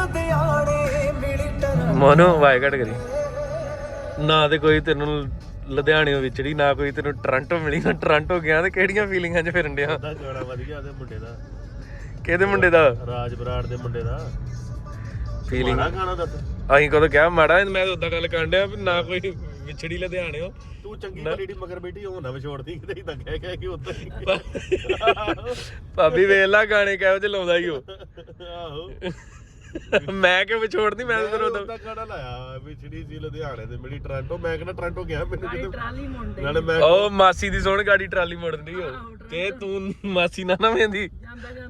ਲੁਧਿਆਣੇ mono Y ਘਟ ਕਰੀ। ਨਾ ਤੇ ਕੋਈ ਤੈਨੂੰ ਲੁਧਿਆਣਿਓਂ ਵਿਚੜੀ ਨਾ ਕੋਈ ਤੈਨੂੰ ਟੋਰਾਂਟੋ ਮਿਲੀ ਨਾ ਟੋਰਾਂਟੋ ਗਿਆ ਤੇ ਕਿਹੜੀਆਂ ਫੀਲਿੰਗਾਂ 'ਚ ਫਿਰਨ ਡਿਆ? ਦਾ ਗਾਣਾ ਵਧੀਆ ਉਹਦੇ ਮੁੰਡੇ ਦਾ। ਕਿਹਦੇ ਮੁੰਡੇ ਦਾ? ਰਾਜ ਬਰਾੜ ਦੇ ਮੁੰਡੇ ਦਾ। ਫੀਲਿੰਗ ਮਾੜਾ ਗਾਣਾ ਦੱਸ। ਅਸੀਂ ਕਦੋਂ ਕਿਹਾ ਮਾੜਾ ਮੈਂ ਤਾਂ ਉਦਾਂ ਗੱਲ ਕਰਨ ਡਿਆ ਵੀ ਨਾ ਕੋਈ ਵਿਛੜੀ ਲੁਧਿਆਣਿਓ ਤੂੰ ਚੰਗੀ ਭਲੀ ਮਗਰ ਬੈਠੀ ਹੋ ਨਾ ਵਿਛੋੜਦੀ ਕਿਤੇ ਇਦਾਂ ਕਹਿ ਕਹਿ ਕੇ ਹੀ। ਭਾਬੀ ਵੇਖ ਲਾ ਗਾਣੇ ਕਿਹੋ ਜਿਹੇ ਲਾਉਂਦਾ ਈ ਉਹ। ਆਹੋ। ਮੈਂ ਕਿ ਵਿਛੋੜਦੀ ਮੈਂ ਤਾਂ ਤੈਨੂੰ ਉਦੋਂ ਗਾਣਾ ਲਾਇਆ ਵਿਛੜੀ ਸੀ ਲੁਧਿਆਣੇ ਦੇ ਮਿਲੀ ਟੋਰਾਂਟੋ। ਮੈਂ ਕਹਿੰਦਾ ਟੋਰਾਂਟੋ ਗਿਆ ਮੈਨੂੰ ਕਿਤੇ। ਟਰਾਲੀ ਮੁੰਡੇ ਨਾਲੇ ਮੈਂ ਉਹ ਮਾਸੀ ਦੀ ਸੋਹਣ ਗਾੜੀ ਟਰਾਲੀ ਮੋੜਦੀ ਉਹ ਕਿ ਤੂੰ ਮਾਸੀ ਨਾ ਨਾ ਵੇਂਦੀ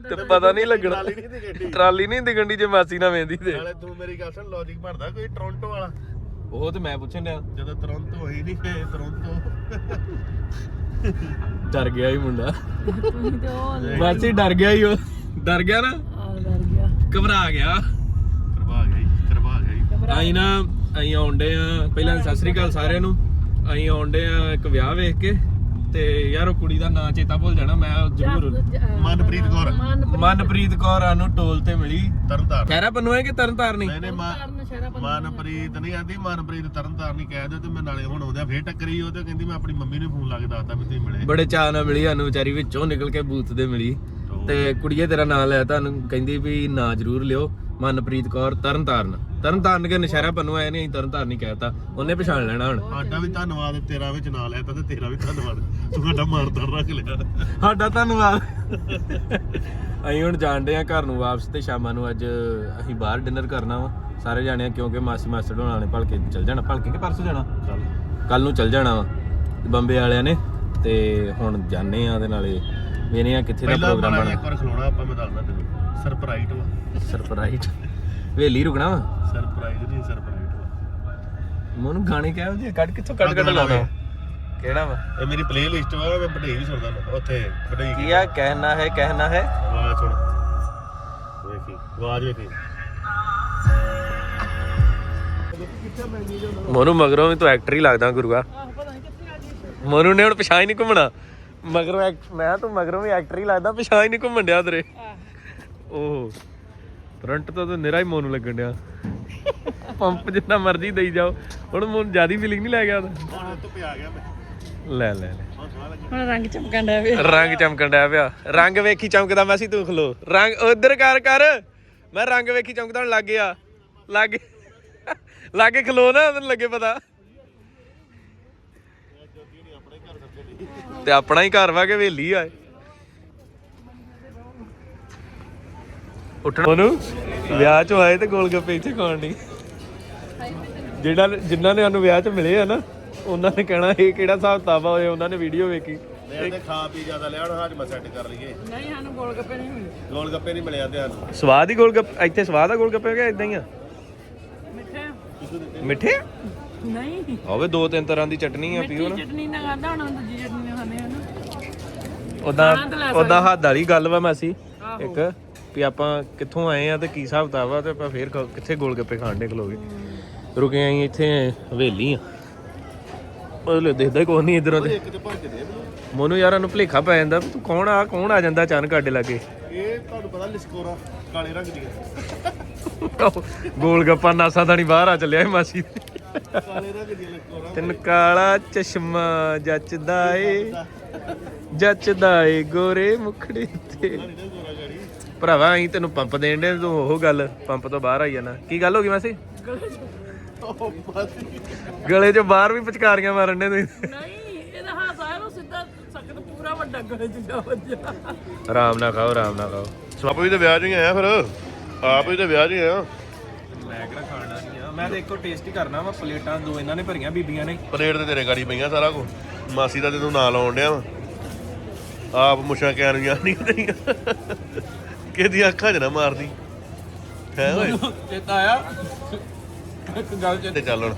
ਤੇ ਪਤਾ ਨਹੀਂ ਲੱਗਣਾ। ਟਰਾਲੀ ਨਹੀਂ ਦਿਖਣੀ ਜੇ ਮਾਸੀ ਨਾ ਵੇਂਦੀ ਤੇ। ਨਾਲੇ ਤੂੰ ਮੇਰੀ ਗੱਲ ਸੁਣ ਲੌਜੀਕ ਭਰਦਾ ਕੋਈ ਟੋਰਾਂਟੋ ਵਾਲਾ? ਉਹ ਤੇ ਮੈਂ ਪੁੱਛਣ ਡਿਆ। ਜਦੋਂ ਤੁਰੰਤ ਹੋਈ ਨਹੀਂ ਫੇ ਤੁਰੰਤ ਡਰ ਗਿਆ ਹੀ ਮੁੰਡਾ। ਤੇ ਮਾਸੀ ਡਰ ਗਿਆ ਹੀ ਉਹ। ਡਰ ਗਿਆ ਨਾ? ਗਿਆ। ਘਬਰਾ ਗਿਆ ਕਰਵਾ ਗਈ ਕਰਵਾ ਗਈ ਅਸੀਂ ਨਾ ਅਸੀਂ ਆਉਂਦੇ ਆ। ਪਹਿਲਾਂ ਸਤਿ ਸ੍ਰੀ ਅਕਾਲ ਸਾਰਿਆਂ ਨੂੰ। ਅਸੀਂ ਆਉਂਦੇ ਆ ਇੱਕ ਵਿਆਹ ਵੇਖ ਕੇ। ਤੇ ਯਾਰ ਉਹ ਕੁੜੀ ਦਾ ਨਾਂ ਚੇਤਾ ਭੁੱਲ ਜਾਣਾ ਮੈਂ ਜ਼ਰੂਰ। ਮਨਪ੍ਰੀਤ ਕੌਰ। ਮਨਪ੍ਰੀਤ ਕੌਰ। ਸਾਨੂੰ ਟੋਲ ਤੇ ਮਿਲੀ। ਤਰਨਤਾਰਨ। ਖੈਰਾ ਪੰਨੂ ਹੈ ਕਿ ਤਰਨ ਤਾਰਨੀ ਨਹੀਂ ਨਹੀਂ ਮਨ- ਮਨਪ੍ਰੀਤ ਨਹੀਂ ਆਂਦੀ ਮਨਪ੍ਰੀਤ ਤਰਨਤਾਰਨ ਨਹੀਂ ਕਹਿ ਦਿਓ ਤੇ ਮੈਂ ਨਾਲੇ ਹੁਣ ਆਉਂਦਿਆਂ ਫੇਰ ਟੱਕਰੀ ਉਹ ਤੇ ਕਹਿੰਦੀ ਮੈਂ ਆਪਣੀ ਮੰਮੀ ਨੂੰ ਫੋਨ ਲਾ ਕੇ ਦੱਸਤਾ ਵੀ ਤੁਸੀਂ ਮਿਲੇ। ਬੜੇ ਚਾਅ ਨਾਲ ਮਿਲੀ ਸਾਨੂੰ ਵਿਚਾਰੀ ਵਿੱਚੋਂ ਨਿਕਲ ਕੇ ਬੂਥ ਦੇ ਮਿਲੀ। ਤੇ ਕੁੜੀਏ ਤੇਰਾ ਨਾਂ ਲਿਆ ਤੁਹਾਨੂੰ ਕਹਿੰਦੀ ਵੀ ਨਾਂ ਜ਼ਰੂਰ ਲਿਓ ਮਨਪ੍ਰੀਤ ਕੌਰ ਤਰਨ ਤਾਰਨ ਤਰਨ ਤਾਰਨ ਕੇ ਨਸ਼ਹਿਰਾ ਪੰਨੂ ਆਏ ਨਹੀਂ ਤਰਨ ਤਾਰਨ ਨਹੀਂ ਕਹਿਤਾ ਉਹਨੇ ਪਛਾਣ ਲੈਣਾ ਹੁਣ। ਸਾਡਾ ਵੀ ਧੰਨਵਾਦ ਤੇਰਾ ਵਿੱਚ ਨਾਂ ਲਿਆ ਤਾਂ ਤੇ ਤੇਰਾ ਵੀ ਧੰਨਵਾਦ। ਤੂੰ ਸਾਡਾ ਮਾਰਦਾ ਰੱਖ ਲਿਆ। ਸਾਡਾ ਧੰਨਵਾਦ। ਅਸੀਂ ਹੁਣ ਜਾਣਦੇ ਆ ਘਰ ਨੂੰ ਵਾਪਸ ਤੇ ਸ਼ਾਮਾਂ ਨੂੰ ਅੱਜ ਅਸੀਂ ਬਾਹਰ ਡਿਨਰ ਕਰਨਾ ਵਾ। ਸਾਰੇ ਜਾਣੇ ਆ ਕਿਉਂਕਿ ਮਾਸੀ ਮਾਸਟਰ ਹੋਣਾ ਨੇ ਭਲਕੇ ਚੱਲ ਜਾਣਾ। ਭਲਕੇ ਕਿ ਪਰਸੋਂ ਜਾਣਾ? ਚੱਲ। ਕੱਲ ਨੂੰ ਚੱਲ ਜਾਣਾ ਵਾ ਬੰਬੇ ਵਾਲਿਆਂ ਨੇ। ਤੇ ਹੁਣ ਜਾਣੇ ਆ ਦੇ ਨਾਲੇ ਵੇਨੇ ਆ ਕਿੱਥੇ ਦਾ ਪਹਿਲਾਂ ਪ੍ਰੋਗਰਾਮ ਬਣਾ ਬਣਾ ਇੱਕ ਵਾਰ ਖਲੋਣਾ ਆਪਾਂ ਮੈਂ ਦੱਸਦਾ ਤੈਨੂੰ। ਸਰਪ੍ਰਾਈਜ਼ ਵਾ। ਸਰਪ੍ਰਾਈਜ਼ ਵੇਲੀ ਰੁਕਣਾ ਵਾ? ਸਰਪ੍ਰਾਈਜ਼ ਨਹੀਂ ਸਰਪ੍ਰਾਈਜ਼ ਵਾ। ਮੋਨੂੰ ਗਾਣੇ ਕਹਿ ਉਹਦੇ ਕੱਢ ਕਿੱਥੋਂ ਕੱਢ ਕੱਢ ਲਾਉਣਾ। ਕਿਹੜਾ ਵਾ? ਇਹ ਮੇਰੀ ਪਲੇਲਿਸਟ ਵਾ ਮੈਂ ਵਧਾਈ ਵੀ ਸੁਣਦਾ ਨਾ ਉੱਥੇ ਵਧਾਈ ਕੀ ਆ? ਕਹਿਣਾ ਹੈ ਕਹਿਣਾ ਹੈ। ਆਵਾਜ਼ ਸੁਣ। ਵੇਖੀ ਆਵਾਜ਼ ਵੇਖੀ। ਮੋਨੂੰ ਮਗਰੋਂ ਵੀ ਤੂੰ ਐਕਟਰ ਹੀ ਲੱਗਦਾ ਗੁਰੂਆ। ਮੋਨੂੰ ਨੇ ਹੁਣ ਪਛਾਣ ਹੀ ਨਹੀਂ ਘੁੰਮਣਾ। ਮਗਰੋਂ ਐਕ- ਮੈਂ ਤੂੰ ਮਗਰੋਂ ਵੀ ਐਕਟਰ ਹੀ ਲੱਗਦਾ ਪਛਾਣ ਹੀ ਨਹੀਂ ਘੁੰਮਣ ਡਿਆ ਤੇਰੇ। ਓਹ। ਫਰੰਟ ਤੋਂ ਤਾਂ ਨਿਰਾ ਹੀ ਮੋਨੂੰ ਲੱਗਣ ਡਿਆ। ਪੰਪ ਜਿੰਨਾ ਮਰਜ਼ੀ ਦੇਈ ਜਾਓ। ਹੁਣ ਮੋਨ ਜਿਆਦੀ ਫੀਲਿੰਗ ਨਹੀਂ ਲੈ ਗਿਆ ਉਹਦਾ। ਹੁਣ ਤੋਂ ਪਿਆ ਗਿਆ ਮੈਂ। ਲੈ ਲੈ ਲੈ। ਹੁਣ ਸੋਹਣਾ ਲੱਗਿਆ ਹੁਣ ਰੰਗ ਚਮਕਣ ਡਿਆ ਵੇ ਰੰਗ ਚਮਕਣ ਡਿਆ ਪਿਆ। ਰੰਗ ਵੇਖੀ ਚਮਕਦਾ ਮੈਂ ਸੀ ਤੂੰ ਖਲੋ। ਰੰਗ ਉਧਰ ਕਰ ਕਰ। ਮੈਂ ਰੰਗ ਵੇਖੀ ਚਮਕਦਾ ਹੁਣ ਲੱਗ ਗਿਆ। ਲੱਗ ਲੱਗ ਖਲੋ ਨਾ ਤੈਨੂੰ ਲੱਗੇ ਪਤਾ। ਤੇ ਆਪਣਾ ਹੀ ਘਰ ਵਾ ਕੇ ਵੇਲੀ ਆ ਉੱਠਣਾ। ਉਹਨੂੰ ਵਿਆਹ ਚ ਆਏ ਤੇ ਗੋਲ ਗੱਪੇ ਇੱਥੇ ਖਾਣ ਨਹੀਂ ਜਿਹੜਾ ਜਿਨ੍ਹਾਂ ਨੇ ਸਾਨੂੰ ਵਿਆਹ ਚ ਮਿਲੇ ਆ ਨਾ ਉਹਨਾਂ ਨੇ ਕਹਿਣਾ ਇਹ ਕਿਹੜਾ ਹਿਸਾਬ ਕਿਤਾਬ ਆ ਉਹਨਾਂ ਨੇ ਵੀਡੀਓ ਵੇਖੀ। ਤੇ ਖਾ ਪੀ ਜ਼ਿਆਦਾ ਲਿਆ ਹੁਣ ਹਾਜਮਾ ਸੈੱਟ ਕਰ ਲਈਏ। ਨਹੀਂ ਸਾਨੂੰ ਗੋਲ ਗੱਪੇ ਨਹੀਂ ਮਿਲੇ। ਗੋਲ ਗੱਪੇ ਨਹੀਂ ਮਿਲਿਆ ਤੇ ਸਾਨੂੰ ਸਵਾਦ ਹੀ ਗੋਲ ਗੱਪੇ ਇੱਥੇ ਸਵਾਦ ਆ ਗੋਲ ਗੱਪੇ ਕਿ ਇਦਾਂ ਹੀ ਆ? ਮਿੱਠੇ ਮਿੱਠੇ ਆ? ਨਹੀਂ। ਹੋਵੇ ਦੋ ਤਿੰਨ ਤਰ੍ਹਾਂ ਦੀ ਚਟਨੀ ਆ ਪੀਓ ਨਾ। ਚਟਨੀ ਨਾ ਖਾਂਦਾ ਹੁਣ ਦੂਜੀ ਚਟਨੀ ਨਾਲ ਖਾਂਦੇ ਹਨ ਉਦਾਂ ਉਦਾਂ ਹੱਦ ਵਾਲੀ ਗੱਲ ਵਾ ਮੈਸੀ। ਇੱਕ ਵੀ ਆਪਾਂ ਕਿੱਥੋਂ ਆਏ ਆ ਤੇ ਕੀ ਹਿਸਾਬ ਕਿਤਾਬ ਆ ਤੇ ਆਪਾਂ ਫੇਰ ਖ- ਕਿੱਥੇ ਗੋਲ ਗੱਪੇ ਖਾਣ ਦੇ ਖਲੋਗੇ। ਰੁਕੇ ਆਂ ਇੱਥੇ ਹਵੇਲੀ ਆ। ਉਹਲੇ ਦੇਖਦਾ ਕੋਈ ਨਹੀਂ ਇਧਰੋਂ ਤੇ। ਇੱਕ ਤੇ ਭਰ ਕੇ ਦੇ ਮੈਨੂੰ। ਮੋਨੂੰ ਯਾਰਾਂ ਨੂੰ ਭਲੇਖਾ ਪੈ ਜਾਂਦਾ। ਵੀ ਤੂੰ ਕੌਣ ਆ ਕੌਣ ਆ ਜਾਂਦਾ ਅਚਾਨਕ ਸਾਡੇ ਲਾਗੇ? ਇਹ ਤੁਹਾਨੂੰ ਪਤਾ ਲਿਸਕੋਰਾ ਕਾਲੇ ਰੰਗ ਦੀਆਂ ਗੋਲ ਗੱਪਾ ਨਾਸਾ ਤਾਂ ਨਹੀਂ ਬਾਹਰ ਆ ਚੱਲਿਆ ਇਹ ਮਾਸੀ। ਕਾਲੇ ਰੰਗ ਦੀਆਂ ਲਿਸਕੋਰਾ। ਤੈਨੂੰ ਕਾਲਾ ਚਸ਼ਮਾ ਜੱਚਦਾ ਏ। ਜੱਚਦਾ ਏ ਗੋਰੇ ਮੁਖੜੇ ਤੇ। ਭਰਾਵਾ ਅਸੀਂ ਤੈਨੂੰ ਪੰਪ ਦੇਣ ਦੇ ਤੂੰ ਉਹ ਗੱਲ ਪੰਪ ਤੋਂ ਬਾਹਰ ਆਈ ਜਾਣਾ। ਕੀ ਗੱਲ ਹੋ ਗਈ ਮਾਸੀ? ਉਹ ਗਲੇ 'ਚੋਂ ਬਾਹਰ ਵੀ ਪਚਕਾਰੀਆਂ ਮਾਰਨ ਦੇ ਤੁਸੀਂ। ਨਹੀਂ ਇਹਦਾ ਹੱਥ ਆਇਆ ਨੂੰ ਸਿੱਧਾ ਸਖਤ ਪੂਰਾ ਵੱਡਾ ਗਲੇ ਜਿੱਡਾ ਵੱਜਾ ਆਰਾਮ ਨਾਲ ਖਾਓ ਆਰਾਮ ਨਾਲ ਖਾਓ। ਆਪ ਵੀ ਤੇ ਵਿਆਹ 'ਚ ਹੀ ਆਇਆ ਫਿਰ। ਆਪ ਵੀ ਤੇ ਵਿਆਹ 'ਚ ਹੀ ਆਇਆ ਮੈਂ ਕਿਹੜਾ ਖਾਣਾ ਨਹੀਂ ਆ ਮੈਂ ਤਾਂ ਇੱਕੋ ਟੇਸਟ ਹੀ ਕਰਨਾ ਵਾ ਪਲੇਟਾਂ ਦੋ ਇਹਨਾਂ ਨੇ ਭਰੀਆਂ ਬੀਬੀਆਂ ਨੇ। ਪਲੇਟ ਤੇ ਤੇਰੇ ਗਾੜੀ ਪਈਆਂ ਸਾਰਾ ਕੁਝ ਮਾਸੀ ਦਾ ਤੇ ਤੂੰ ਨਾਂ ਲਾਉਣ ਡਿਆ ਵਾ। ਆਪ ਮੁੱਛਾਂ ਕੈਨੀਆਂ ਨਹੀਂ ਤੇਰੀਆਂ ਕਿਹਦੀ ਅੱਖਾਂ 'ਚ ਨਾ ਮਾਰਦੀ। ਹੈ ਓਏ। ਚੇਤਾ ਆਇਆ। ਇੱਕ ਗੱਲ ਤੇ ਚੱਲ ਹੁਣ।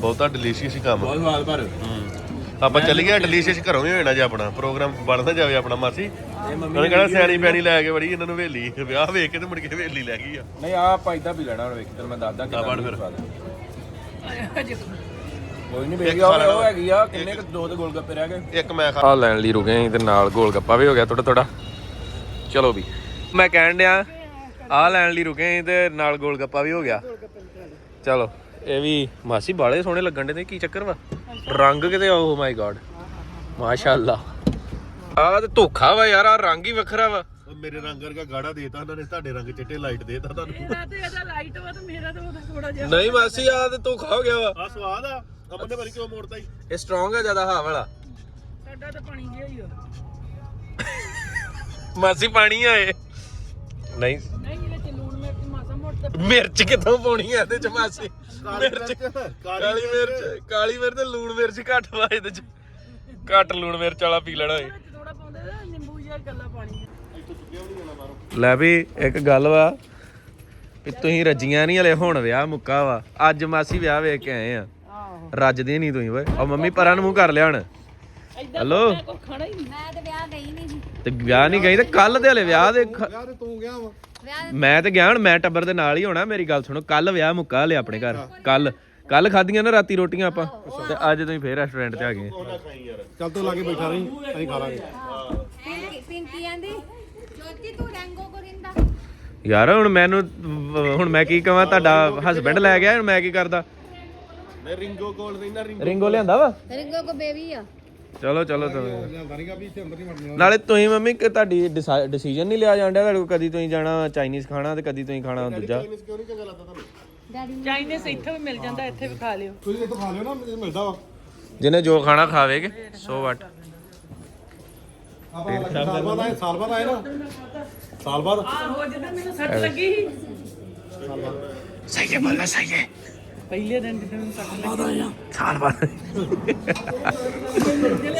ਬਹੁਤਾ ਡਿਲੀਸ਼ੀਅਸ ਹੀ ਕੰਮ ਬਹੁਤ ਸਵਾਦ ਪਰ। ਆਪਾਂ ਚੱਲ ਗਏ ਡਿਲੀਸ਼ੀਅਸ ਘਰੋਂ ਹੀ ਹੋ ਜਾਣਾ ਜੇ ਆਪਣਾ। ਪ੍ਰੋਗਰਾਮ ਬਣਦਾ ਜਾਵੇ ਆਪਣਾ ਮਾਸੀ। ਉਹਨੇ ਕਹਿਣਾ ਸਿਆਣੀ ਪੈਣੀ ਲੈ ਕੇ ਬੜੀ ਇਹਨਾਂ ਨੂੰ ਵੇਲੀ। ਵਿਆਹ ਵੇਖ ਕੇ ਤੇ ਮੁੜ ਕੇ ਵੇਲੀ ਲੈ ਗਈ ਆ। ਨਹੀਂ ਆ ਆਪਾਂ ਇਦਾਂ ਪੀ ਲੈਣਾ ਹੁਣ ਵੇਖ ਤੈਨੂੰ ਮੈਂ ਦੱਸਦਾ ਕਿੰਨਾ ਵੜ ਫਿਰ। ਕੋਈ ਨਹੀਂ ਵੇਖ ਉਹ ਉਹ ਹੈਗੀ ਆ ਕਿੰਨੇ ਕੁ ਦੋ ਦੇ ਗੋਲ ਗੱਪੇ ਰਹਿ ਗਏ? ਇੱਕ ਮੈਂ ਖਾ ਆ ਲੈਣ ਲਈ ਰੁਕੇ ਆਂ ਤੇ ਨਾਲ ਗੋਲ ਗੱਪਾ ਵੀ ਹੋ ਗਿਆ ਥੋੜਾ ਥੋੜਾ ਚਲੋ ਵੀ। ਮੈਂ ਕਹਿਣ ਡਿਆ ਆ ਲੈਣ ਲਈ ਰੁਕੇ ਸੀ ਤੇ ਨਾਲ ਗੋਲ ਗੱਪਾ ਵੀ ਹੋ ਗਿਆ। ਚਲੋ ਇਹ ਵੀ ਮਾਸੀ ਬਾਲੇ ਸੋਹਣੇ ਲੱਗਣ ਦੇ ਨੇ ਕੀ ਚੱਕਰ ਵਾ? ਰੰਗ ਕਿਤੇ ਓ ਮਾਈ ਗॉड ਮਾਸ਼ਾਅੱਲਾ। ਆ ਤੇ ਧੋਖਾ ਵਾ ਯਾਰ ਆ ਰੰਗ ਹੀ ਵੱਖਰਾ ਵਾ। ਉਹ ਮੇਰੇ ਰੰਗ ਵਰਗਾ ਗਾੜਾ ਦੇਤਾ ਉਹਨਾਂ ਨੇ ਤੁਹਾਡੇ ਰੰਗ ਚਿੱਟੇ ਲਾਈਟ ਦੇਤਾ ਤੁਹਾਨੂੰ। ਮੇਰਾ ਤੇ ਇਹਦਾ ਲਾਈਟ ਵਾ ਤੇ ਮੇਰਾ ਤਾਂ ਉਹਦਾ ਥੋੜਾ ਜਿਹਾ ਨਹੀਂ ਮਾਸੀ ਆ ਤੇ ਧੋਖਾ ਹੋ ਗਿਆ ਵਾ। ਆ ਸਵਾਦ ਆ। ਅਮਨ ਨੇ ਬੜੀ ਕਿਉਂ ਮੋੜਤਾ ਹੀ ਇਹ ਸਟਰੋਂਗ ਆ ਜ਼ਿਆਦਾ ਹਾਂ ਵਾਲਾ। ਸਾਡਾ ਤਾਂ ਪਾਣੀ ਜਿਹਾ ਹੀ ਆ। ਮਾਸੀ ਪਾਣੀ ਆਏ ਨਹੀਂ। ਨਹੀਂ ਇਹਦੇ ਚ ਲੂਣ ਮਿਰਚ ਮਾਸਾ ਮੋਟਾ ਮਿਰਚ ਕਿੱਥੋਂ ਪਾਉਣੀ ਆ ਇਹਦੇ ਚ ਮਾਸੀ? ਕਾਲੀ ਮਿਰਚ। ਕਾਲੀ ਮਿਰਚ। ਕਾਲੀ ਮਿਰਚ ਤੇ ਲੂਣ ਮਿਰਚ ਘੱਟ ਵਾ ਇਹਦੇ ਚ। ਘੱਟ ਲੂਣ ਮਿਰਚ ਵਾਲਾ ਪੀ ਲੈਣਾ ਏ ਵਿੱਚ ਥੋੜਾ ਪਾਉਂਦੇ ਨਾ ਨਿੰਬੂ ਜਿਹਾ ਗੱਲਾ ਪਾਣੀ ਲੈ ਵੀ ਇੱਕ ਗੱਲ ਵਾ ਵੀ ਤੁਸੀਂ ਰੱਜੀਆਂ ਨਹੀਂ ਹਲੇ ਹੁਣ ਵਿਆਹ ਮੁੱਕਾ ਵਾ। ਅੱਜ ਮਾਸੀ ਵਿਆਹ ਵੇਖ ਕੇ ਆਏ ਆ। ਰੱਜਦੇ ਨਹੀਂ ਤੁਸੀਂ ਓਏ। ਆ ਮੰਮੀ ਪਰਾਂ ਨੂੰ ਮੂੰਹ ਕਰ ਲਿਆ ਹੁਣ। ਐਦਾਂ ਹੈਲੋ? ਮੈਂ ਕੋ ਖਾਣਾ ਹੀ ਨਹੀਂ ਮੈਂ ਤੇ ਵਿਆਹ ਗਈ ਨਹੀਂ ਜੀ ਤੇ ਵਿਆਹ ਨਹੀਂ ਗਈ ਤੇ ਕੱਲ ਦੇ ਹਲੇ ਵਿਆਹ ਦੇ ਖ- ਵਿਆਹ ਮੈਂ ਤੇ ਗਿਆ ਹੁਣ ਮੈਂ ਟੱਬਰ ਦੇ ਨਾਲ ਹੀ ਹੋਣਾ ਮੇਰੀ ਗੱਲ ਸੁਣੋ ਕੱਲ ਵਿਆਹ ਮੁੱਕਾ ਹਲੇ ਆਪਣੇ ਘਰ। ਕੱਲ ਕੱਲ ਖਾਧੀਆਂ ਨਾ ਰਾਤੀ ਰੋਟੀਆਂ ਆਪਾਂ। ਤੇ ਅੱਜ ਤੁਸੀਂ ਫੇਰ ਰੈਸਟੋਰੈਂਟ ਤੇ ਆ ਗਏ। ਚੱਲ ਤੂੰ ਲਾਗੇ ਬੈਠਾ ਰਹੀ ਅਸੀਂ ਖਾ ਲਾਂਗੇ। ਪਿੰਕੀ ਪਿੰਕੀ ਆਂਦੀ ਜੋਤੀ ਤੂੰ ਰੰਗੋ ਕਰਿੰਦਾ ਯਾਰ ਹੁਣ ਮੈਨੂੰ ਹੁਣ ਮੈਂ ਕੀ ਕਹਾਂ ਤੁਹਾਡਾ ਹਸਬੰਡ ਲੈ ਗਿਆ ਹੁਣ ਮੈਂ ਕੀ ਕਰਦਾ? ਮੈਂ ਰਿੰਗੋ ਕੋਲ ਨਹੀਂ ਨਾ ਰਿੰਗੋ ਰਿੰਗੋ ਲਿਆਂਦਾ ਵਾ? ਰਿੰਗੋ ਕੋ ਬੇਬੀ ਆ। ਚਲੋ ਚਲੋ ਚਲੋ। ਲਿਆਂਦਾ ਨਹੀਂਗਾ ਵੀ ਇੱਥੇ ਅੰਦਰ ਨਹੀਂ ਵੜਨਾ ਨਾਲੇ ਤੁਸੀਂ ਮੰਮੀ ਕਿ ਤੁਹਾਡੀ ਡਿਸੀਜਨ ਨਹੀਂ ਲਿਆ ਜਾਂਦਾ ਤੁਹਾਡੇ ਕੋਲ ਕਦੀ ਤੁਸੀਂ ਜਾਣਾ ਚਾਈਨੀਜ਼ ਖਾਣਾ ਤੇ ਕਦੀ ਤੁਸੀਂ ਖਾਣਾ ਦੂਜਾ? ਕਿਉਂ ਨਹੀਂ ਚੰਗਾ ਲੱਗਦਾ ਤੁਹਾਨੂੰ? ਡੈਡੀ ਚਾਈਨੀਜ਼ ਇੱਥੇ ਵੀ ਮਿਲ ਜਾਂਦਾ ਇੱਥੇ ਵੀ ਖਾ ਲਿਓ। ਤੁਸੀਂ ਇੱਥੋਂ ਖਾ ਲਿਓ ਨਾ ਮੈਨੂੰ ਮਿਲਦਾ ਵਾ। ਜਿਹਨੇ ਜੋ ਖਾਣਾ ਖਾਵੇਗੇ ਸੋ ਵਾਟ ਆਪਾਂ ਸਾਲ ਬਾਅਦ ਆਏ ਸਾਲ ਬਾਅਦ ਆਏ ਨਾ। ਸਾਲ ਬਾਅਦ। ਆਹੋ ਜਦੋਂ ਮੈਨੂੰ ਸੱਟ ਲੱਗੀ ਸੀ। ਸਹੀ ਹੈ ਬੋਲਣਾ ਸਹੀ ਹੈ। ਪਹਿਲੇ ਦਿਨ ਜਦੋਂ ਮੈਨੂੰ ਸੱਟ ਲੱਗੀ। ਸਾਲ ਬਾਅਦ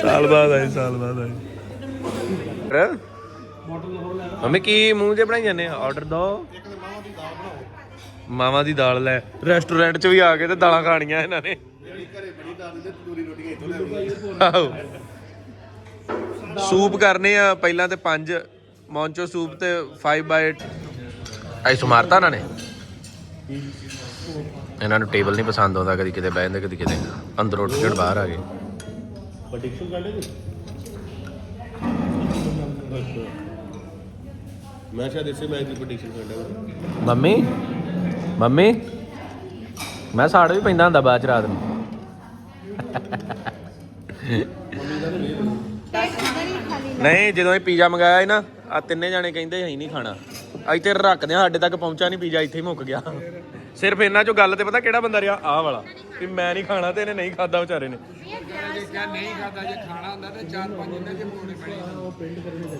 ਸਾਲ ਬਾਅਦ ਆਏ ਸਾਲ ਬਾਅਦ ਆਏ ਫਿਰ? ਮੰਮੀ ਕੀ ਮੂੰਹ ਜੇ ਬਣਾਈ ਜਾਂਦੇ ਆ? ਆਰਡਰ ਦੋ। ਮਾਵਾਂ ਦੀ ਦਾਲ ਲੈ। ਰੈਸਟੋਰੈਂਟ 'ਚ ਵੀ ਆ ਕੇ ਤੇ ਦਾਲਾਂ ਖਾਣੀਆਂ ਇਹਨਾਂ ਨੇ। ਘਰੇ ਬੜੀ ਦਾਲ ਦੇ ਤੰਦੂਰੀ ਰੋਟੀਆਂ ਇੱਥੋਂ ਲੈ ਆਹੋ। ਸੂਪ ਕਰਨੇ ਆ ਪਹਿਲਾਂ ਤੇ 5 ਮੌਂਚੋ ਸੂਪ ਤੇ 5 ਬਾਈ ਐ ਸੁਮਾਰਤਾ ਇਹਨਾਂ ਨੇ? ਇਹਨਾਂ ਨੂੰ ਟੇਬਲ ਨਹੀਂ ਪਸੰਦ ਆਉਂਦਾ ਕਦੀ ਕਿਤੇ ਬਹਿ ਜਾਂਦੇ ਕਦੀ ਕਿਤੇ ਅੰਦਰੋਂ ਉੱਠ ਬਾਹਰ ਆ ਗਏ। ਕੱਢੇ ਮੈਂ ਸ਼ਾਇਦ ਇਸੇ ਮੈਚ ਦੀ ਪ੍ਰੈਡਿਕਸ਼ਨ ਕੱਢਿਆ ਮੰਮੀ? ਮੰਮੀ? ਮੈਂ ਸਾੜ ਵੀ ਪੈਂਦਾ ਹੁੰਦਾ ਬਾਅਦ ਚ ਰਾਤ ਨੂੰ। ਨਹੀਂ ਜਦੋਂ ਇਹ ਪੀਜ਼ਾ ਮੰਗਾਇਆ ਸੀ ਨਾ ਆ ਤਿੰਨੇ ਜਾਣੇ ਕਹਿੰਦੇ ਅਸੀਂ ਨਹੀਂ ਖਾਣਾ। ਇੱਥੇ ਰੱਖਦੇ ਆ ਸਾਡੇ ਤੱਕ ਪਹੁੰਚਾ ਨਹੀਂ ਪੀਜ਼ਾ ਇੱਥੇ ਹੀ ਮੁੱਕ ਗਿਆ। ਸਿਰਫ ਇਹਨਾਂ ਚੋਂ ਗੱਲ ਤੇ ਪਤਾ ਕਿਹੜਾ ਬੰਦਾ ਰਿਹਾ? ਆਹ ਵਾਲਾ। ਵੀ ਮੈਂ ਨਹੀਂ ਖਾਣਾ ਤੇ ਇਹਨੇ ਨਹੀਂ ਖਾਦਾ ਵਿਚਾਰੇ ਨੇ।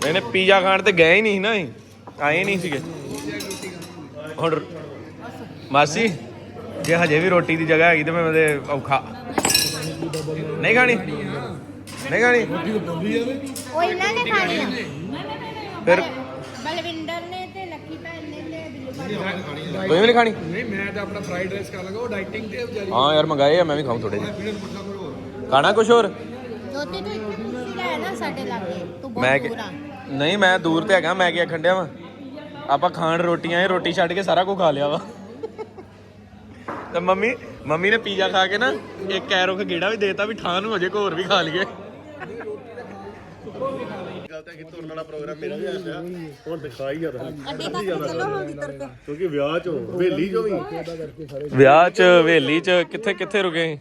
ਇਹਨੇ ਪੀਜ਼ਾ ਖਾਣ ਤੇ ਗਏ ਹੀ ਨਹੀਂ ਸੀ ਨਾ ਅਸੀਂ। ਆਏ ਨਹੀਂ ਸੀਗੇ। ਹੁਣ ਮਾਸੀ ਜੇ ਹਜੇ ਵੀ ਰੋਟੀ ਦੀ ਜਗ੍ਹਾ ਹੈਗੀ ਤੇ ਮੈਂ ਉਹਦੇ ਔਖਾ। ਨਹੀਂ ਖਾਣੀ? ਨਹੀਂ ਖਾਣੀ? ਉਹ ਇਹਨਾਂ ਨੇ ਖਾਣੀ ਆ। ਫਿਰ ਬਲਵਿੰਦਰ ਤੇ ਨੇ ਤੇ ਬਿੱਲੂ ਕੋਈ ਵੀ ਨਹੀਂ ਖਾਣੀ? ਨਹੀਂ ਮੈਂ ਤਾਂ ਆਪਣਾ ਫਰਾਈਡ ਰਾਈਸ ਖਾ ਲਾਂਗਾ ਉਹ ਡਾਈਟਿੰਗ ਤੇ ਵਿਚਾਰੀ ਹਾਂ ਯਾਰ ਮੰਗਾਏ ਆ ਮੈਂ ਵੀ ਖਾਉਂ ਥੋੜੇ ਜਿਹੇ। ਖਾਣਾ ਕੁਛ ਹੋਰ? ਜੋਤੀ ਤੂੰ ਇੱਥੇ ਕੁਰਸੀ ਲੈ ਨਾ ਸਾਡੇ ਲਾਗੇ। ਤੂੰ ਮੈਂ ਬਹੁਤ ਕਿ- ਦੂਰ ਆ। ਨਹੀਂ ਮੈਂ ਦੂਰ ਤੇ ਹੈਗਾ ਮੈਂ ਕੀ ਆਖਣ ਡਿਆ ਵਾਂ? ਆਪਾਂ ਖਾਣ ਰੋਟੀਆਂ ਇਹ ਰੋਟੀ ਛੱਡ ਕੇ ਸਾਰਾ ਕੁਝ ਖਾ ਲਿਆ ਵਾ। ਤੇ ਮੰਮੀ ਮੰਮੀ ਨੇ ਪੀਜ਼ਾ ਖਾ ਕੇ ਨਾ ਇੱਕ ਕੈਰੋ ਖ ਗੇੜਾ ਵੀ ਦੇਤਾ ਵੀ ਠਾਂ ਨੂੰ ਅਜੇ ਹੋਰ ਵੀ ਖਾ ਲਈਏ। ਗੱਲ ਤਾਂ ਕਿ ਤੁਰਨ ਵਾਲਾ ਪ੍ਰੋਗਰਾਮ ਮੇਰਾ ਵੀ ਆਇਆ ਹੁਣ ਦਿਖਾ ਹੀ ਜਾਂਦਾ ਅੱਡੇ ਤੱਕ ਚਲੋ ਹੁਣ ਦੀ ਤਰਫ ਕਿਉਂਕਿ ਵਿਆਹ ਚੋਂ ਹਵੇਲੀ ਚੋਂ ਵੀ। ਵਿਆਹ ਚ ਹਵੇਲੀ ਚ ਕਿੱਥੇ ਕਿੱਥੇ ਰੁਕੇ?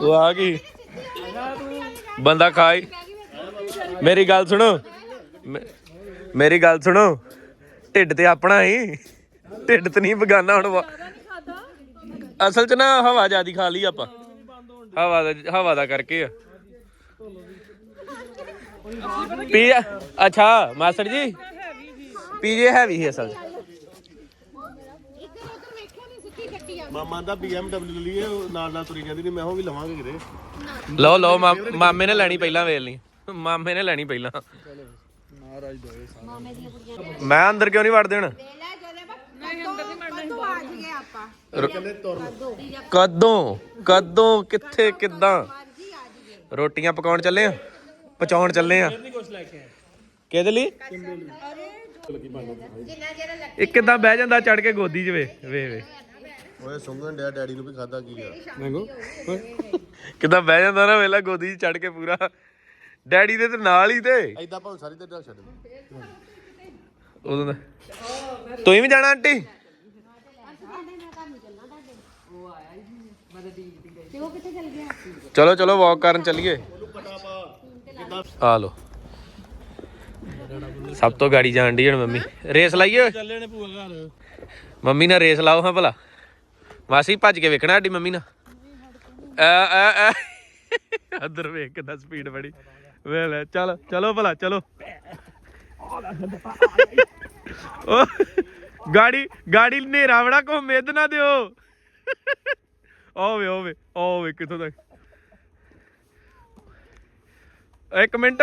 ਉਹ ਆ ਗਈ। ਬੰਦਾ ਖਾਈ। ਮੇਰੀ ਗੱਲ ਸੁਣੋ। ਮੇ- ਮੇਰੀ ਗੱਲ ਸੁਣੋ। ਢਿੱਡ ਤੇ ਆਪਣਾ ਹੀ। ਢਿੱਡ ਤੇ ਨਹੀਂ ਬਗਾਨਾ ਹੁਣ ਵਾ- ਅਸਲ ਚ ਨਾ ਹਵਾ ਜਿਆਦੀ ਖਾ ਲਈ ਆਪਾਂ। ਹਵਾ ਦਾ ਹਵਾ ਦਾ ਕਰਕੇ ਆ। ਪੀ ਅੱਛਾ ਮਾਸਟਰ ਜੀ? ਪੀਜੇ ਹੈਵੀ ਸੀ ਅਸਲ ਚ। ਨਹੀਂ ਮਾਮਾ ਦਾ BMW ਲਈਏ ਉਹ ਨਾਲ ਨਾਲ ਤੁਰੀ ਜਾਂਦੀ ਨਹੀਂ ਮੈਂ ਉਹ ਵੀ ਲਵਾਂਗੇ ਕਿਤੇ। ਲਓ ਲਓ ਮਾ- ਮਾਮੇ ਨੇ ਲੈਣੀ ਪਹਿਲਾਂ ਵੇਲ ਲਈ ਮਾਮੇ ਨੇ ਲੈਣੀ ਪਹਿਲਾਂ। ਮਾਮੇ ਮੈਂ ਅੰਦਰ ਕਿਉਂ ਨਹੀਂ ਵੜ ਦੇਣ? ਲੈ ਜੋਲੇ ਬਾ ਕਦੋਂ ਕਦੋਂ ਕਿੱਥੇ ਕਿੱਦਾਂ? ਰੋਟੀਆਂ ਪਕਾਉਣ ਚੱਲੇ ਆ? ਪਚਾਉਣ ਚੱਲੇ ਆ। ਕਿਹਦੇ ਲਈ? ਇਹ ਕਿੱਦਾਂ ਬਹਿ ਜਾਂਦਾ ਚੜ ਕੇ ਗੋਦੀ 'ਚ ਵੇ ਵੇ ਵੇ। ਓਏ ਸੁੰਗਣ ਡਿਆ ਡੈਡੀ ਨੂੰ ਵੀ ਖਾਦਾ ਕੀ ਆ? ਮੰਗੋ। ਕਿੱਦਾਂ ਬਹਿ ਜਾਂਦਾ ਨਾ ਵੇਲਾ ਗੋਦੀ 'ਚ ਚੜ ਕੇ ਪੂਰਾ। ਡੈਡੀ ਦੇ ਤੇ ਨਾਲ ਹੀ ਤੇ। ਐਦਾਂ ਭਾਵੇਂ ਸਾਰੀ ਤੇ ਢਲ ਛੱਡ ਉਦੋਂ ਦਾ। ਤੁਸੀਂ ਵੀ ਜਾਣਾ ਆਂਟੀ? ਤੇ ਉਹ ਕਿੱਥੇ ਚਲ ਗਿਆ ਚਲੋ ਚਲੋ ਵਾਕ ਕਰਨ ਚੱਲੀਏ। ਆ ਲੋ ਸਭ ਤੋਂ ਗਾੜੀ ਜਾਣ ਦੀ ਹੁਣ ਮੰਮੀ। ਰੇਸ ਲਾਈਏ ਓਏ। ਚੱਲੇ ਨੇ ਭੂਆ ਘਰ। ਮੰਮੀ ਨਾਲ ਰੇਸ ਲਾਓ ਹਾਂ ਭਲਾ। ਮਾਸੀ ਭੱਜ ਕੇ ਵੇਖਣਾ ਸਾਡੀ ਮੰਮੀ ਨਾਲ। ਐ ਐ ਅਦਰ ਵੇਖ ਕਿਦਾਂ ਸਪੀਡ ਬੜੀ। ਵੇ ਲੈ ਚੱਲ ਚਲੋ ਭਲਾ ਚਲੋ। ਓ ਗਾੜੀ ਗਾੜੀ ਨੇਰਾ ਬੜਾ ਕੋ ਮਿੱਧ ਨਾ ਦਿਓ। ਓਵੇ ਓਵੇ ਓਵੇ ਕਿੱਥੋਂ ਤੱਕ? ਇੱਕ ਮਿੰਟ।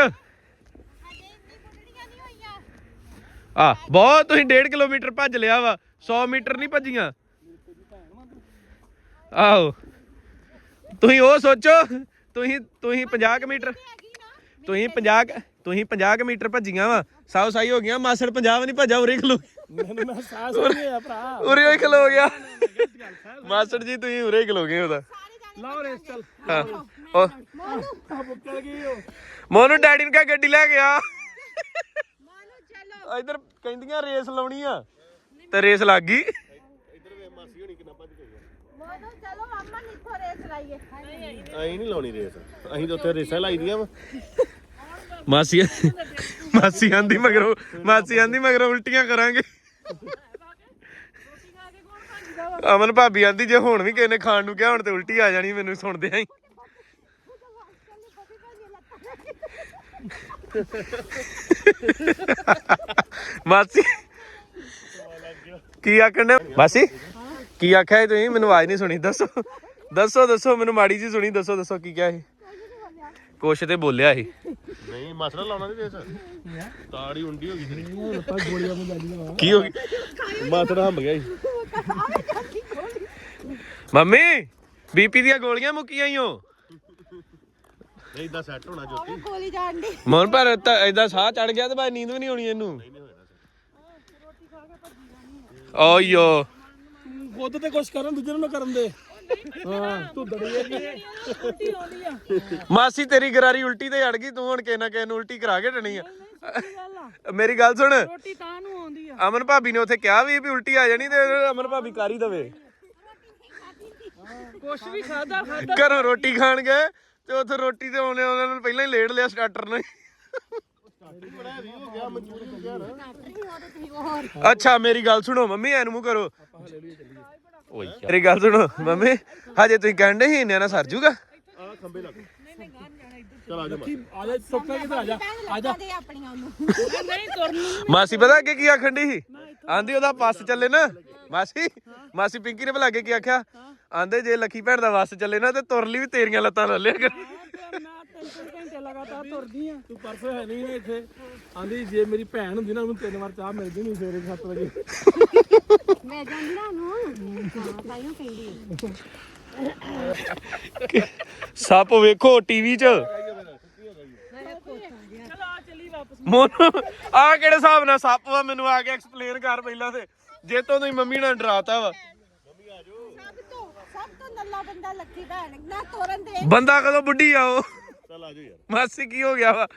ਆ ਬਹੁਤ ਤੁਸੀਂ 1.5 ਕਿਲੋਮੀਟਰ ਭੱਜ ਲਿਆ ਵਾ। 100 ਮੀਟਰ ਨਹੀਂ ਭੱਜੀਆਂ। ਆਹੋ। ਤੁਸੀਂ ਉਹ ਸੋਚੋ ਤੁਸੀਂ ਤੁਸੀਂ 50 ਕੁ ਮੀਟਰ ਤੁਸੀਂ 50 ਕੁ- ਤੁਸੀਂ 50 ਕੁ ਮੀਟਰ ਭੱਜੀਆਂ ਵਾ। ਸਾਉ ਸਾਈ ਹੋ ਗਈਆਂ ਮਾਸੜ 50 ਨਹੀਂ ਭੱਜਾ ਉਰੇ ਖਲੋ ਮੈਨੂੰ ਮੈਂ ਸਾਹ ਸੁਣ ਗਿਆ ਭਰਾ। ਉਰੇ ਹੀ ਖਲੋ ਗਿਆ। ਮਾਸੜ ਜੀ ਤੁਸੀਂ ਉਰੇ ਹੀ ਖਲੋ ਗਏ ਉਹਦਾ। ਲਾਓ ਰੇਸ ਚੱਲ। ਹਾਂ। ਉਹ ਆ ਬੁੱਕਲ ਗਈ ਉਹ। ਮੋਨੂੰ ਡੈਡੀ ਨੂੰ ਕਹ ਗੱਡੀ ਲੈ ਗਿਆ ਇਧਰ ਕਹਿੰਦੀਆਂ ਰੇਸ ਲਾਉਣੀ ਆ ਤੇ ਰੇਸ ਲੱਗ ਗਈ। ਮੋਨੂ ਚਲੋ ਅੰਮਾ ਨਿੱਕੋ ਰੇਸ ਲਾਈਏ। ਅਸੀਂ ਨਹੀਂ ਲਾਉਣੀ ਰੇਸ। ਅਸੀਂ ਤਾਂ ਉੱਥੇ ਰੇਸਾਂ ਲਾਈ ਦੀਆਂ ਵਾ। ਮਾਸੀ ਮਾਸੀ ਆਂਦੀ ਮਗਰੋਂ ਮਾਸੀ ਆਂਦੀ ਮਗਰੋਂ ਉਲਟੀਆਂ ਕਰਾਂਗੇ। ਅਮਨ ਭਾਬੀ ਆਂਦੀ, ਜੇ ਹੁਣ ਵੀ ਕਿਸੇ ਨੇ ਖਾਣ ਨੂੰ ਕਿਹਾ, ਹੁਣ ਤੇ ਉਲਟੀ ਆ ਜਾਣੀ, ਮੈਨੂੰ ਸੁਣਦੇ ਆਂ ਮਾਸੀ, ਕੀ ਆਖਣ ਡਿਆ? ਮਾਸੀ, ਕੀ ਆਖਿਆ ਤੁਸੀਂ? ਮੈਨੂੰ ਆਵਾਜ਼ ਨਹੀਂ ਸੁਣੀ। ਦੱਸੋ ਦੱਸੋ ਦੱਸੋ, ਮੈਨੂੰ ਮਾੜੀ ਜੀ ਸੁਣੀ, ਦੱਸੋ ਦੱਸੋ, ਕੀ ਕਿਹਾ ਸੀ? ਕੁਛ ਤੇ ਬੋਲਿਆ ਸੀ। ਨਹੀਂ ਮਸਲਾ ਲਾਉਣਾ ਨਹੀਂ ਰੇਸ ਤਾੜੀ ਹੁੰਡੀ ਹੋ ਗਈ ਤੇਰੀ। ਕੀ ਹੋ ਗਈ? ਮਸਲਾ ਹੰਬ ਗਿਆ ਸੀ। ਮੰਮੀ ਬੀਪੀ ਦੀਆਂ ਗੋਲੀਆਂ ਮੁੱਕੀਆਂ ਈ ਓ। ਨਹੀਂ ਇਦਾਂ ਸੈੱਟ ਹੋਣਾ ਜੋਤੀ। ਗੋਲੀ ਜਾਣ ਦੀ ਮਨ ਪਰ ਤਾਂ ਏਦਾਂ ਸਾਹ ਚੜ ਗਿਆ ਤੇ ਬਾਅਦ ਨੀਂਦ ਵੀ ਨਹੀਂ ਆਉਣੀ ਇਹਨੂੰ। ਓਯੋ ਖੁਦ ਤੇ ਕੁਛ ਕਰਨ ਦੂਜੇ ਨੂੰ ਨਾ ਕਰਨ ਦੇ। ਹਾਂ। ਤੂੰ ਮਾਸੀ ਤੇਰੀ ਗਰਾਰੀ ਉਲਟੀ ਤੇ ਅੜ ਗਈ ਤੂੰ ਹੁਣ ਕਿਸੇ ਨਾ ਕਿਸੇ ਨੂੰ ਉਲਟੀ ਕਰਾ ਕੇ ਟਣੀ ਆ। ਮੇਰੀ ਗੱਲ ਸੁਣ। ਰੋਟੀ ਤਾਂ ਨੂੰ ਆਉਂਦੀ ਆ। ਅਮਨ ਭਾਬੀ ਨੇ ਉੱਥੇ ਕਿਹਾ ਵੀ ਵੀ ਉਲਟੀ ਆ ਜਾਣੀ ਤੇ ਅਮਨ ਭਾਬੀ ਕਰ ਹੀ ਦਵੇ। ਕੁਛ ਵੀ ਖਾਦਾ ਖਾਦਾ ਘਰੋਂ ਰੋਟੀ ਖਾਣ ਗਏ ਤੇ ਉੱਥੇ ਰੋਟੀ ਤੇ ਆਉਣੇ ਉਹਨਾਂ ਨੂੰ ਪਹਿਲਾਂ ਹੀ ਲੇਟ ਲਿਆ ਸਟਾਰਟਰ ਨੇ ਅੱਛਾ ਮੇਰੀ ਗੱਲ ਸੁਣੋ ਮੰਮੀ ਐਨ ਮੂੰਹ ਕਰੋ। ਓਏ ਮੇਰੀ ਗੱਲ ਸੁਣੋ ਮੰਮੀ ਹਜੇ ਤੁਸੀਂ ਕਹਿੰਦੇ ਸੀ ਇੰਨਾ ਨਾ ਸਰ ਜੂਗਾ? ਆ ਖੰਬੇ ਲੱਗ। ਚਲ ਆ ਜਾ ਆ ਜਾ ਸੁੱਕਾ ਕਿਧਰ ਆ ਜਾ? ਆ ਜਾ। ਦੇ ਆਪਣੀਆਂ ਨੂੰ ਨਹੀਂ ਤੁਰਨ ਮਾਸੀ ਪਤਾ ਅੱਗੇ ਕੀ ਆਖਣ ਦੀ ਸੀ? ਆਂਦੀ ਉਹਦਾ ਬੱਸ ਚੱਲੇ ਨਾ। ਮਾਸੀ ਮਾਸੀ ਪਿੰਕੀ ਨੇ ਭਲਾ ਅੱਗੇ ਕੀ ਆਖਿਆ? ਆਂਦੇ ਜੇ ਲੱਖੀ ਭੈਣ ਦਾ ਬੱਸ ਚੱਲੇ ਨਾ ਤੇ ਤੁਰ ਲਈ ਵੀ ਤੇਰੀਆਂ ਲੱਤਾਂ ਲੈ ਲਿਆ ਕਰ। ਲਗਾਤਾਰ ਤੁਰਦੀ ਆ। ਤੂੰ ਪਰਸੋਂ ਹੈ ਨਹੀਂ ਇੱਥੇ। ਆਂਦੀ ਜੇ ਮੇਰੀ ਭੈਣ ਹੁੰਦੀ ਨਾ ਉਹਨੂੰ ਤਿੰਨ ਵਾਰ ਚਾਹ ਮਿਲਦੀ ਨਹੀਂ ਸਵੇਰੇ 7 ਵਜੇ। ਮੈਂ ਜਾਂਦੀ ਨਾ ਨੂੰ ਹਾਂ ਤਾਈਓ ਕਹਿੰਦੀ ਸੱਪ ਵੇਖੋ ਟੀਵੀ 'ਚ। ਚਲ ਆ ਚੱਲੀ ਵਾਪਸ ਮੋਨੂ ਆ ਕਿਹੜੇ ਹਿਸਾਬ ਨਾਲ ਸੱਪ ਵਾ? ਮੈਨੂੰ ਆ ਕੇ ਐਕਸਪਲੇਨ ਕਰ ਪਹਿਲਾਂ ਤੇ। ਜੇ ਤੋਂ ਤੁਸੀਂ ਮੰਮੀ ਨਾਲ ਡਰਾਤਾ ਵਾ। ਸਭ ਤੋਂ ਸਭ ਤੋਂ ਨੱਲਾ ਬੰਦਾ ਲੱਕੀ ਭੈਣ। ਨਾ ਤੋਰਨ ਦੇ। ਬੰਦਾ ਕਦੋਂ ਬੁੱਢੀ ਆ ਉਹ? ਚੱਲ ਆ ਜਾ ਯਾਰ। ਮਾਸੀ ਕੀ ਹੋ ਗਿਆ ਵਾ?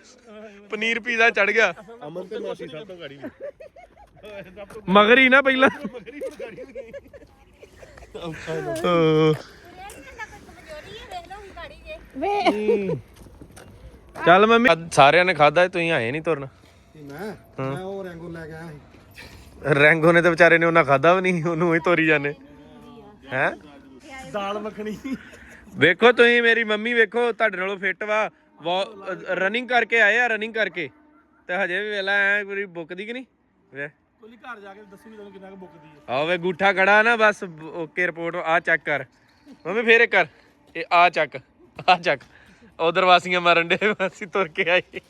ਪਨੀਰ ਪੀਜ਼ਾ ਚੜ ਗਿਆ। ਅਮਨ ਤੇ ਮਾਸੀ ਸਭ ਤੋਂ ਗਾੜੀ ਵੀ ਮਗਰ ਹੀ ਨਾ ਪਹਿਲਾਂ। ਹਾਂ। ਚੱਲ ਮੰਮੀ। ਸਾਰਿਆਂ ਨੇ ਖਾਦਾ ਤੁਸੀਂ ਆਏ ਨਹੀਂ ਤੁਰਨ। ਮੈਂ ਮੈਂ ਉਹ ਰੈਂਗੋ ਲੈ ਕੇ ਆਇਆ ਸੀ। ਰੈਂਗੋ ਨੇ ਤੇ ਵਿਚਾਰੇ ਨੇ ਉਹਨਾਂ ਖਾਦਾ ਵੀ ਨਹੀਂ ਉਹਨੂੰ ਹੀ ਤੋਰੀ ਜਾਂਦੇ। ਹੈ? ਦਾਲ ਮੱਖਣੀ। ਵੇਖੋ ਤੁਸੀਂ ਮੇਰੀ ਮੰਮੀ ਵੇਖੋ ਤੁਹਾਡੇ ਨਾਲੋਂ ਫਿੱਟ ਵਾ। ਰਨਿੰਗ ਕਰਕੇ ਆਏ ਆ ਰਨਿੰਗ ਕਰਕੇ। ਤੇ ਹਜੇ ਵੀ ਵੇਲਾ ਐ ਪੂਰੀ ਬੁੱਕਦੀ ਕਿ ਨਹੀਂ? ਵੇ। ਕੋਈ ਘਰ ਜਾ ਕੇ ਦੱਸੂਗੀ ਤੈਨੂੰ ਕਿੰਨਾ ਕੁ ਬੁੱਕਦੀ ਹੈ ਆਵੇ ਗੂਠਾ ਖੜਾ ਨਾ ਬਸ ਓਕੇ ਰਿਪੋਰਟ ਆ ਚੈੱਕ ਕਰ। ਮੰਮੀ ਫੇਰ ਇੱਕ ਕਰ। ਇਹ ਆ ਚੱਕ ਆ ਚੱਕ ਉਧਰ ਵਾਸੀਆਂ ਮਾਰਨ ਦੇ ਅਸੀਂ ਤੁਰ ਕੇ ਆਏ।